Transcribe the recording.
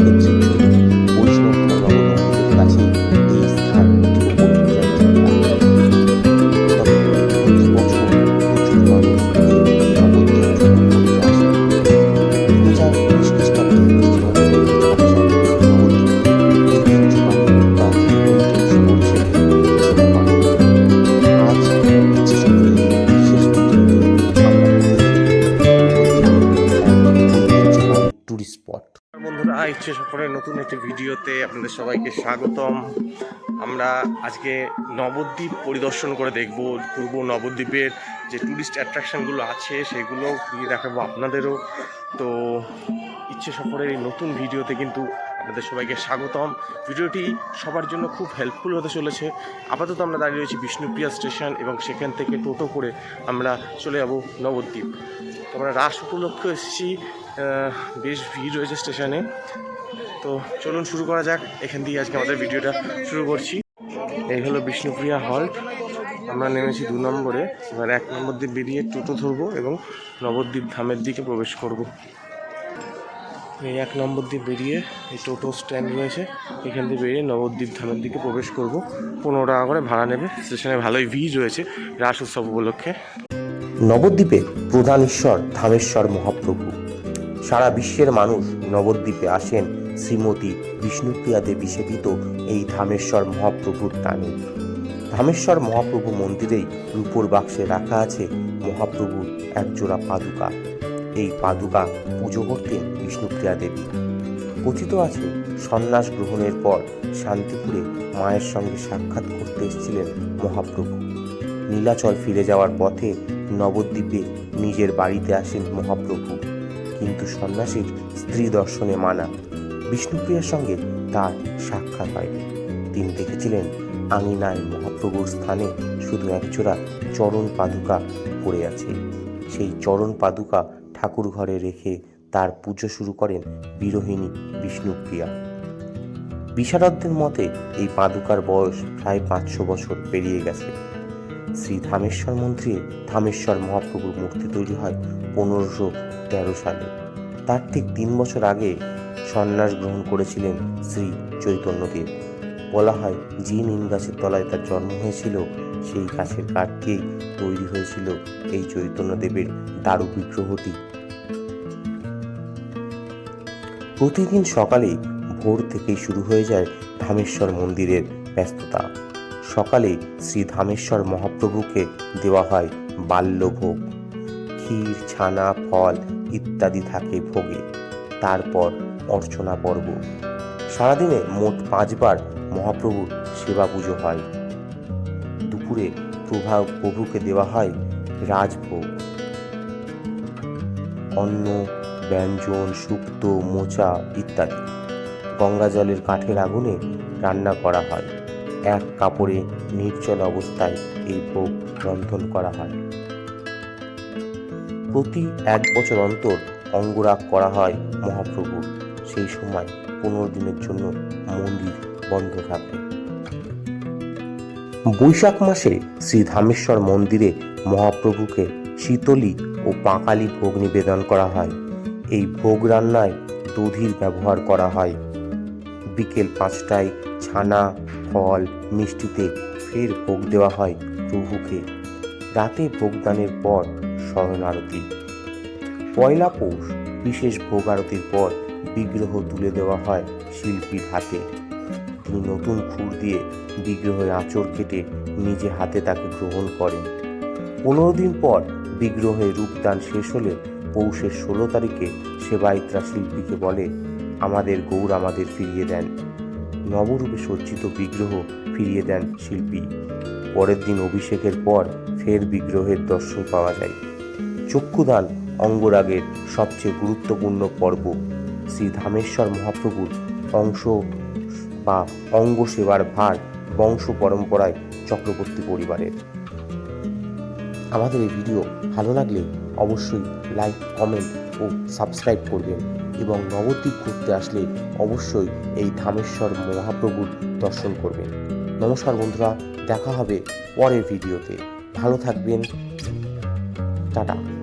Thank you. ইচ্ছে সফরের নতুন একটি ভিডিওতে আপনাদের সবাইকে স্বাগতম। আমরা আজকে নবদ্বীপ পরিদর্শন করে দেখব, পূর্ব নবদ্বীপের যে ট্যুরিস্ট অ্যাট্রাকশনগুলো আছে সেগুলো ঘুরিয়ে দেখাবো আপনাদেরও। তো ইচ্ছে সফরের এই নতুন ভিডিওতে কিন্তু আপনাদের সবাইকে স্বাগতম। ভিডিওটি সবার জন্য খুব হেল্পফুল হতে চলেছে। আপাতত আমরা দাঁড়িয়ে রয়েছি বিষ্ণুপ্রিয়া স্টেশন এবং সেখান থেকে টোটো করে আমরা চলে যাব নবদ্বীপ। আমরা রাস উপলক্ষে এসেছি। বেশ ভিড় রয়েছে স্টেশনে। তো চলুন শুরু করা যাক। এখান দিয়ে আজকে আমাদের ভিডিওটা শুরু করছি। এই হলো বিষ্ণুপ্রিয়া হল্ট আমরা নেমেছি দু নম্বরে। এবার এক নম্বর দিয়ে বেরিয়ে টোটো ধরবো এবং নবদ্বীপ ধামের দিকে প্রবেশ করব। এই এক নম্বর দিয়ে বেরিয়ে এই টোটো স্ট্যান্ড রয়েছে। এখান দিয়ে বেরিয়ে নবদ্বীপ ধামের দিকে প্রবেশ করব। পনেরো টাকা করে ভাড়া নেবে। স্টেশনে ভালোই ভিড় রয়েছে রাস উৎসব উপলক্ষে। নবদ্বীপে প্রধান ঈশ্বর ধামেশ্বর মহাপ্রভু। সারা বিশ্বের মানুষ নবদ্বীপে আসেন শ্রীমতী বিষ্ণুপ্রিয়া দেবী সেবিত এই ধামেশ্বর মহাপ্রভুর টানে। ধামেশ্বর মহাপ্রভু মন্দিরেই রূপোর বাক্সে রাখা আছে মহাপ্রভুর একজোড়া পাদুকা। এই পাদুকা পুজো করতেন বিষ্ণুপ্রিয়া দেবী। কথিত আছে, সন্ন্যাস গ্রহণের পর শান্তিপুরে মায়ের সঙ্গে সাক্ষাৎ করতে এসেছিলেন মহাপ্রভু। নীলাচল ফিরে যাওয়ার পথে নবদ্বীপে নিজের বাড়িতে আসেন মহাপ্রভু। কিন্তু সন্ন্যাসীর স্ত্রী দর্শনে মানা। বিষ্ণুপ্রিয়ার সঙ্গে তার সাক্ষাৎ হয়নি তিনি দেখেছিলেন আঙিনায় মহাপ্রভুর স্থানে শুধু একজোড়া চরণ পাদুকা পড়ে আছে। সেই চরণ পাদুকা ঠাকুর ঘরে রেখে তার পুজো শুরু করেন বিরোহিণী বিষ্ণুপ্রিয়া। বিশারদদের মতে এই পাদুকার বয়স প্রায় পাঁচশো বছর পেরিয়ে গেছে। শ্রী ধামেশ্বর মন্দিরে ধামেশ্বর মহাপ্রভুর মূর্তি তৈরি হয় পনেরোশো তেরো সালে। তার ঠিক তিন বছর আগে সন্ন্যাস গ্রহণ করেছিলেন শ্রী চৈতন্যদেব। বলা হয় যে নিম গাছের তলায় তার জন্ম হয়েছিল, সেই গাছের কাঠ দিয়েই তৈরি হয়েছিল এই চৈতন্যদেবের দারু বিগ্রহটি। প্রতিদিন সকালে ভোর থেকেই শুরু হয়ে যায় ধামেশ্বর মন্দিরের ব্যস্ততা। সকালে শ্রী ধামেশ্বর মহাপ্রভুকে দেওয়া হয় বাল্যভোগ। ক্ষীর, ছানা, ফল ইত্যাদি থাকে ভোগে। তারপর অর্চনা পর্ব। সারাদিনে মোট পাঁচবার মহাপ্রভুর সেবা পুজো হয়। দুপুরে প্রভা প্রভুকে দেওয়া হয় রাজভোগ। অন্ন, ব্যঞ্জন শুক্তো মোচা ইত্যাদি। গঙ্গা জলের কাঠের আগুনে রান্না করা হয়। এক কাপড়ে নির্জল অবস্থায় এই ভোগ রন্ধন করা হয়। প্রতি এক বছর অন্তর অঙ্গরাগ করা হয় মহাপ্রভুর সেই সময় পনেরো দিনের জন্য মন্দির বন্ধ থাকে। বৈশাখ মাসে শ্রী ধামেশ্বর মন্দিরে মহাপ্রভুকে শীতলী ও পাঁকালি ভোগ নিবেদন করা হয়। এই ভোগ রান্নায় দধির ব্যবহার করা হয়। বিকেল পাঁচটায় ছানা, ফল, মিষ্টিতে ফের ভোগ দেওয়া হয় প্রভুকে। রাতে ভোগদানের পর শয়ন আরতি। পয়লা পৌষ, বিশেষ ভোগ আরতির পর বিগ্রহ তুলে দেওয়া হয় শিল্পীর হাতে। তিনি নতুন খুর দিয়ে বিগ্রহের আঁচড় কেটে নিজে হাতে তাকে গ্রহণ করেন। পনেরো দিন পর বিগ্রহের রূপদান শেষ হলে পৌষের ষোলো তারিখে সেবায়িত্রা শিল্পীকে বলে, আমাদের গৌর আমাদের ফিরিয়ে দেন। নবরূপে সজ্জিত বিগ্রহ ফিরিয়ে দেন শিল্পী। পরের দিন অভিষেকের পর ফের বিগ্রহের দর্শন পাওয়া যায়। চক্ষুদান অঙ্গরাগের সবচেয়ে গুরুত্বপূর্ণ পর্ব। শ্রী ধামেশ্বর মহাপ্রভুর অংশ বা অঙ্গ সেবার ভার বংশ পরম্পরায় চক্রবর্তী পরিবারের। আমাদের এই ভিডিও ভালো লাগলে অবশ্যই লাইক, কমেন্ট ও সাবস্ক্রাইব করবেন এবং নবদ্বীপ ঘুরতে আসলে অবশ্যই এই ধামেশ্বর মহাপ্রভুর দর্শন করবেন। নমস্কার বন্ধুরা, দেখা হবে পরের ভিডিওতে। ভালো থাকবেন। টাটা।